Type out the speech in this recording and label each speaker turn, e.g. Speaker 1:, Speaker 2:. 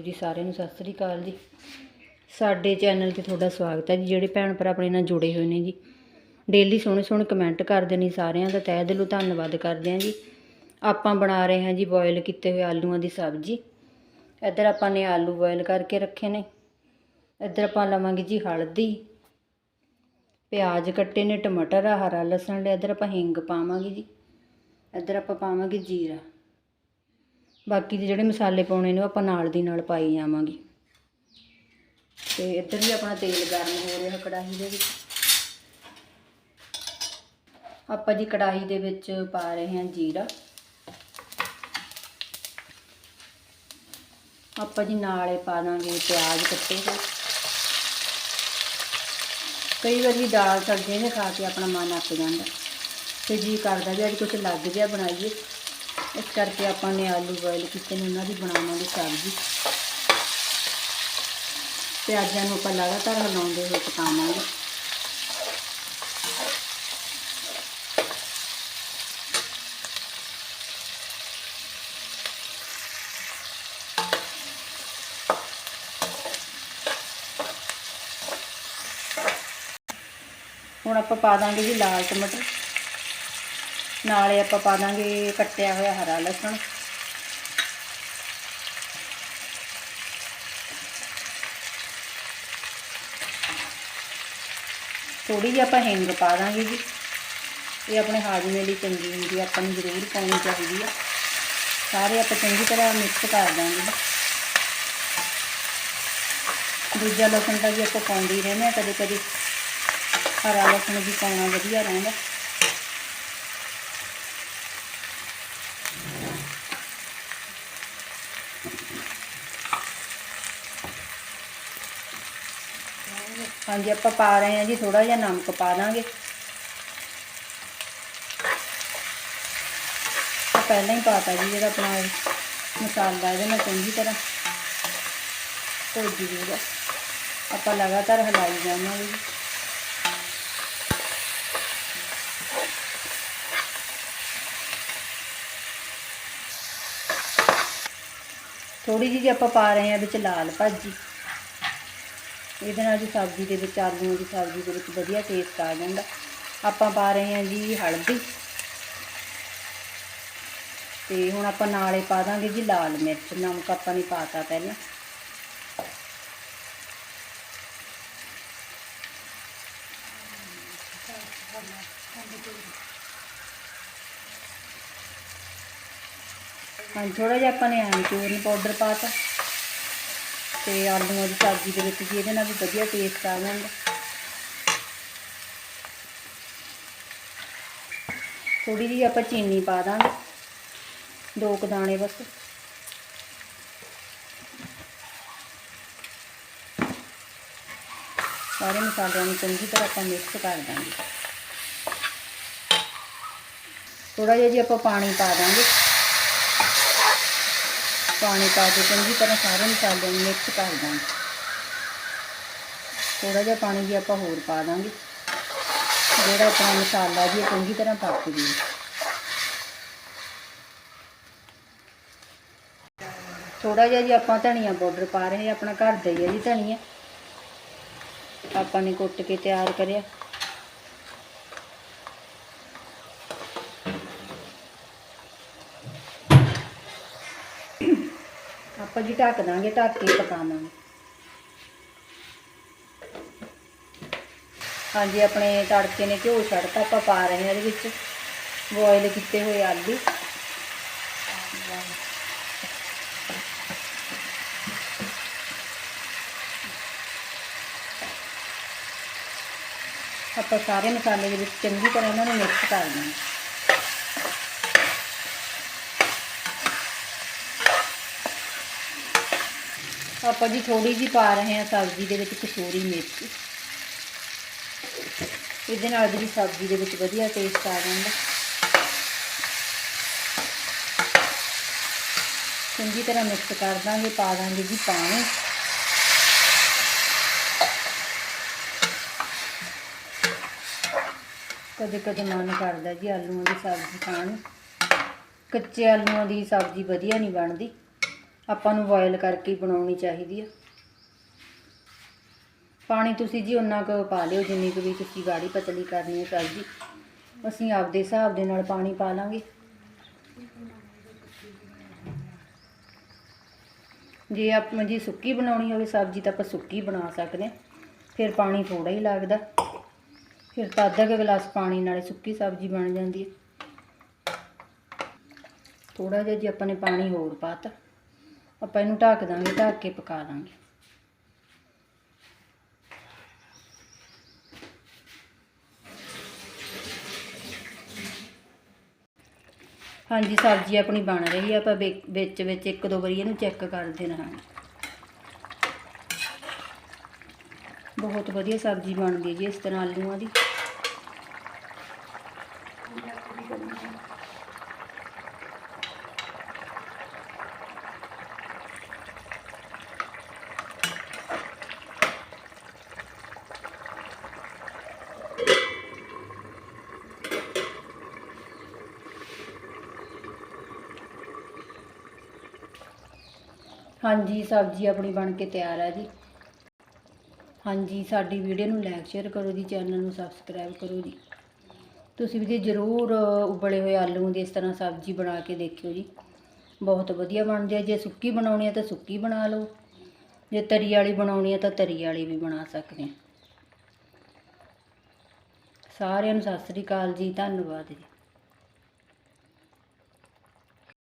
Speaker 1: ਵਾਹਿਗੁਰੂ ਜੀ ਸਾਰਿਆਂ ਨੂੰ ਸਤਿ ਸ੍ਰੀ ਅਕਾਲ ਜੀ। ਸਾਡੇ ਚੈਨਲ ਤੇ ਤੁਹਾਡਾ ਸਵਾਗਤ ਹੈ ਜੀ, ਜਿਹੜੇ ਭੈਣ ਭਰਾ ਆਪਣੇ ਨਾਲ ਜੁੜੇ ਹੋਏ ਨੇ ਜੀ। ਡੇਲੀ ਸੋਹਣੇ ਸੋਹਣੇ ਕਮੈਂਟ ਕਰਦੇ ਨੇ ਸਾਰਿਆਂ ਦਾ, ਤਹਿ ਦਿਲੋਂ ਧੰਨਵਾਦ ਕਰਦੇ ਹਾਂ ਜੀ। ਆਪਾਂ ਬਣਾ ਰਹੇ ਹਾਂ ਜੀ ਬੋਇਲ ਕੀਤੇ ਹੋਏ ਆਲੂਆਂ ਦੀ ਸਬਜ਼ੀ। ਇੱਧਰ ਆਪਾਂ ਨੇ ਆਲੂ ਬੋਇਲ ਕਰਕੇ ਰੱਖੇ ਨੇ। ਇੱਧਰ ਆਪਾਂ ਲਵਾਂਗੇ ਜੀ ਹਲਦੀ। ਪਿਆਜ਼ ਕੱਟੇ ਨੇ, ਟਮਾਟਰ ਆ, ਹਰਾ ਲਸਣ ਲਿਆ, ਇੱਧਰ ਆਪਾਂ ਹਿੰਗ ਪਾਵਾਂਗੇ ਜੀ। ਇੱਧਰ ਆਪਾਂ ਪਾਵਾਂਗੇ ਜੀਰਾ। ਬਾਕੀ ਦੇ ਜਿਹੜੇ ਮਸਾਲੇ ਪਾਉਣੇ ਨੇ ਉਹ ਆਪਾਂ ਨਾਲ ਦੀ ਨਾਲ ਪਾਈ ਜਾਵਾਂਗੇ। ਤੇ ਇੱਧਰ ਵੀ ਆਪਣਾ ਤੇਲ ਗਰਮ ਹੋ ਰਿਹਾ ਕੜਾਹੀ ਦੇ ਵਿੱਚ। ਆਪਾਂ ਜੀ ਕੜਾਹੀ ਦੇ ਵਿੱਚ ਪਾ ਰਹੇ ਹਾਂ ਜੀਰਾ। ਆਪਾਂ ਜੀ ਨਾਲੇ ਪਾ ਦਾਂਗੇ ਪਿਆਜ਼ ਕੱਟੇ ਹੋਏ। ਕਈ ਵਾਰੀ ਦਾਲ ਸਬਜ਼ੀਆਂ ਨੇ ਖਾ ਕੇ ਆਪਣਾ ਮਨ ਅੱਕ ਜਾਂਦਾ। ਤੇ ਜੀ ਕਰਦਾ ਵੀ ਅੱਜ ਕੁਝ ਲੱਗ ਗਿਆ ਬਣਾਈਏ। ਇਸ ਕਰਕੇ ਆਪਾਂ ਨੇ ਆਲੂ ਬੋਇਲ ਕੀਤੇ ਨੇ, ਉਹਨਾਂ ਦੀ ਬਣਾਵਾਂਗੇ ਸਬਜ਼ੀ। ਪਿਆਜ਼ਾਂ ਨੂੰ ਆਪਾਂ ਲਗਾਤਾਰ ਹਿਲਾਉਂਦੇ ਹੋਏ ਪਕਾਵਾਂਗੇ। ਹੁਣ ਆਪਾਂ ਪਾ ਦਾਂਗੇ ਜੀ ਲਾਲ ਟਮਾਟਰ। ਨਾਲੇ ਆਪਾਂ ਪਾ ਦਾਂਗੇ ਕੱਟਿਆ ਹੋਇਆ ਹਰਾ ਲਸਣ। ਥੋੜੀ ਜਿਹੀ ਆਪਾਂ ਹਿੰਗ ਪਾ ਦਾਂਗੇ ਜੀ। ਇਹ ਆਪਣੇ ਹਾਜ਼ਮੇ ਲਈ ਚੰਗੀ ਹੁੰਦੀ ਆ, ਆਪਾਂ ਨੂੰ ਜ਼ਰੂਰ ਪਾਉਣੀ ਚਾਹੀਦੀ ਆ। ਸਾਰੇ ਆਪਾਂ ਚੰਗੀ ਤਰ੍ਹਾਂ ਮਿਕਸ ਕਰ ਦਾਂਗੇ ਦੂਜਾ ਲਸਣ ਦਾ ਵੀ ਆਪਾਂ ਪਾਉਂਦੇ ਹੀ ਰਹਿੰਦੇ ਆ ਕਦੇ ਕਦੇ ਹਰਾ ਲਸਣ ਵੀ ਪਾਉਣਾ ਵਧੀਆ ਰਹਿੰਦਾ। ਹਾਂਜੀ, ਆਪਾਂ ਪਾ ਰਹੇ ਹਾਂ ਜੀ ਥੋੜਾ ਜਿਹਾ ਨਮਕ ਪਾ ਦਾਂਗੇ। ਪਹਿਲਾਂ ਹੀ ਪਾਤਾ ਜੀ, ਜਿਹੜਾ ਆਪਣਾ ਮਸਾਲਾ, ਇਹਦੇ ਨਾਲ ਚੰਗੀ ਤਰ੍ਹਾਂ ਭੁੱਜ ਜੂਗਾ ਆਪਾਂ ਲਗਾਤਾਰ ਹਿਲਾਈ ਜਾਵਾਂਗੇ ਜੀ। ਥੋੜੀ ਜਿਹੀ ਆਪਾਂ ਪਾ ਰਹੇ ਹਾਂ ਵਿੱਚ ਲਾਲ ਭਾਜੀ। ਇਹਦੇ ਨਾਲ ਜੀ ਸਬਜ਼ੀ ਦੇ ਵਿੱਚ ਆਲੂਆਂ ਦੀ ਸਬਜ਼ੀ ਦੇ ਵਿੱਚ ਵਧੀਆ ਟੇਸਟ ਆ ਜਾਂਦਾ। ਆਪਾਂ ਪਾ ਰਹੇ ਹਾਂ ਜੀ ਹਲਦੀ। ਤੇ ਹੁਣ ਆਪਾਂ ਨਾਲੇ ਪਾ ਦਾਂਗੇ ਜੀ ਲਾਲ ਮਿਰਚ। ਨਮਕ ਆਪਾਂ ਨੇ ਪਾਤਾ ਪਹਿਲਾਂ। ਹਾਂਜੀ ਥੋੜਾ ਜਿਹਾ ਆਪਾਂ ਨੇ ਐਮਚੂਰਨ ਪਾਊਡਰ ਪਾਤਾ। ਤੇ ਆਲੂਆਂ ਦੀ ਸਬਜ਼ੀ ਦੇ ਵਿੱਚ ਜੀ ਇਹਦੇ ਨਾਲ ਵੀ ਵਧੀਆ ਟੇਸਟ ਆ ਜਾਂਦਾ। ਥੋੜੀ ਜਿਹੀ ਆਪਾਂ ਚੀਨੀ ਪਾ ਦਾਂਗੇ, ਦੋ ਕੁ ਦਾਣੇ ਬਸ। ਸਾਰੇ ਮਸਾਲਿਆਂ ਨੂੰ ਚੰਗੀ ਤਰ੍ਹਾਂ ਆਪਾਂ ਮਿਕਸ ਕਰ ਦਾਂਗੇ। ਥੋੜਾ ਜਿਹਾ ਜੀ ਆਪਾਂ ਪਾਣੀ ਪਾ ਦਾਂਗੇ। ਪਾਣੀ ਪਾ ਕੇ ਚੰਗੀ ਤਰ੍ਹਾਂ ਸਾਰੇ ਮਸਾਲੇ ਨੂੰ ਮਿਕਸ ਕਰ ਦਾਂਗੇ। ਥੋੜਾ ਜਿਹਾ ਪਾਣੀ ਵੀ ਆਪਾਂ ਹੋਰ ਪਾ ਦਾਂਗੇ। ਜਿਹੜਾ ਆਪਣਾ ਮਸਾਲਾ ਜੀ ਚੰਗੀ ਤਰ੍ਹਾਂ ਪੱਕ ਜੂ ਥੋੜਾ ਜਿਹਾ ਜੀ ਆਪਾਂ ਧਨੀਆ ਪਾਊਡਰ ਪਾ ਰਹੇ ਆਪਣਾ ਘਰ ਦਾ ਹੀ ਹੈ ਜੀ ਧਨੀਆ। ਆਪਾਂ ਨੇ ਕੁੱਟ ਕੇ ਤਿਆਰ ਕਰਿਆ। ਆਪਾਂ ਜੀ ਢੱਕ ਦਾਂਗੇ, ਢੱਕ ਕੇ ਪਕਾਵਾਂਗੇ। ਹਾਂਜੀ, ਆਪਣੇ ਤੜਕੇ ਨੇ ਘਿਓ ਛੱਡਤਾ, ਆਪਾਂ ਪਾ ਰਹੇ ਹਾਂ ਇਹਦੇ ਵਿੱਚ। ਬੋਇਲ ਕੀਤੇ ਹੋਏ ਆਲੂ। ਆਪਾਂ ਸਾਰੇ ਮਸਾਲੇ ਦੇ ਵਿੱਚ ਚੰਗੀ ਤਰ੍ਹਾਂ ਇਹਨਾਂ ਨੂੰ ਮਿਕਸ ਕਰ ਦਾਂਗੇ ਆਪਾਂ ਜੀ ਥੋੜੀ ਜੀ ਪਾ ਰਹੇ ਹਾਂ ਸਬਜ਼ੀ ਦੇ ਵਿੱਚ ਕਸੂਰੀ ਮਿਰਚ ਇਹਦੇ ਨਾਲ ਜਿਹੜੀ ਸਬਜ਼ੀ ਦੇ ਵਿੱਚ ਵਧੀਆ ਟੇਸਟ ਆ ਜਾਂਦਾ। ਚੰਗੀ ਤਰ੍ਹਾਂ ਮਿਕਸ ਕਰ ਦਾਂਗੇ, ਪਾ ਦਾਂਗੇ ਜੀ ਪਾਣੀ। ਕਦੇ ਕਦੇ ਮਨ ਕਰਦਾ ਜੀ ਆਲੂਆਂ ਦੀ ਸਬਜ਼ੀ ਖਾਣ ਕੱਚੇ ਆਲੂਆਂ ਦੀ ਸਬਜ਼ੀ ਵਧੀਆ ਨਹੀਂ ਬਣਦੀ। ਆਪਾਂ ਨੂੰ ਬੋਇਲ ਕਰਕੇ ਹੀ ਬਣਾਉਣੀ ਚਾਹੀਦੀ ਆ। ਪਾਣੀ ਤੁਸੀਂ ਜੀ ਉਨਾ ਕੁ ਪਾ ਲਿਓ, ਜਿੰਨੀ ਕੁ ਵੀ ਤੁਸੀਂ ਗਾੜੀ ਪਤਲੀ ਕਰਨੀ ਹੈ ਸਬਜ਼ੀ ਅਸੀਂ ਆਪਦੇ ਹਿਸਾਬ ਦੇ ਨਾਲ ਪਾਣੀ ਪਾ ਲਾਂਗੇ। ਜੇ ਆਪਾਂ ਜੀ ਸੁੱਕੀ ਬਣਾਉਣੀ ਹੋਵੇ, ਸਬਜ਼ੀ ਤਾਂ ਆਪਾਂ ਸੁੱਕੀ ਬਣਾ ਸਕਦੇ ਹਾਂ ਫਿਰ ਪਾਣੀ ਥੋੜਾ ਹੀ ਲੱਗਦਾ। ਫਿਰ ਤਾਂ ਅੱਧਾ ਕੁ ਗਲਾਸ ਪਾਣੀ ਨਾਲੇ ਸੁੱਕੀ ਸਬਜ਼ੀ ਬਣ ਜਾਂਦੀ ਹੈ ਥੋੜਾ ਜਿਹਾ ਜੀ ਆਪਾਂ ਨੇ ਪਾਣੀ ਹੋਰ ਪਾਤਾ ਆਪਾਂ ਇਹਨੂੰ ਢੱਕ ਦਾਂਗੇ, ਢੱਕ ਕੇ ਪਕਾ ਦਾਂਗੇ। ਹਾਂਜੀ, ਸਬਜ਼ੀ ਆਪਣੀ ਬਣ ਰਹੀ ਆ, ਆਪਾਂ ਵਿ- ਵਿੱਚ ਵਿੱਚ ਇੱਕ ਦੋ ਵਾਰੀ ਇਹਨੂੰ ਚੈੱਕ ਕਰਦੇ ਰਹਾਂਗੇ ਬਹੁਤ ਵਧੀਆ ਸਬਜ਼ੀ ਬਣਦੀ ਹੈ ਜੀ ਇਸ ਤਰ੍ਹਾਂ ਆਲੂਆਂ ਦੀ। ਹਾਂਜੀ, ਸਬਜ਼ੀ ਆਪਣੀ ਬਣ ਕੇ ਤਿਆਰ ਹੈ ਜੀ। ਹਾਂਜੀ, ਸਾਡੀ ਵੀਡੀਓ ਨੂੰ ਲਾਈਕ ਸ਼ੇਅਰ ਕਰੋ ਜੀ ਚੈਨਲ ਨੂੰ ਸਬਸਕ੍ਰਾਈਬ ਕਰੋ ਜੀ। ਤੁਸੀਂ ਵੀ ਜੀ ਜ਼ਰੂਰ ਉਬਲੇ ਹੋਏ ਆਲੂ ਦੀ ਇਸ ਤਰ੍ਹਾਂ ਸਬਜ਼ੀ ਬਣਾ ਕੇ ਦੇਖਿਓ ਜੀ। ਬਹੁਤ ਵਧੀਆ ਬਣਦੀ ਹੈ ਜੇ ਸੁੱਕੀ ਬਣਾਉਣੀ ਹੈ ਤਾਂ ਸੁੱਕੀ ਬਣਾ ਲਓ। ਜੇ ਤਰੀ ਵਾਲੀ ਬਣਾਉਣੀ ਹੈ ਤਾਂ ਤਰੀ ਵਾਲੀ ਵੀ ਬਣਾ ਸਕਦੇ ਹਾਂ ਸਾਰਿਆਂ ਨੂੰ ਸਤਿ ਸ੍ਰੀ ਅਕਾਲ ਜੀ। ਧੰਨਵਾਦ ਜੀ।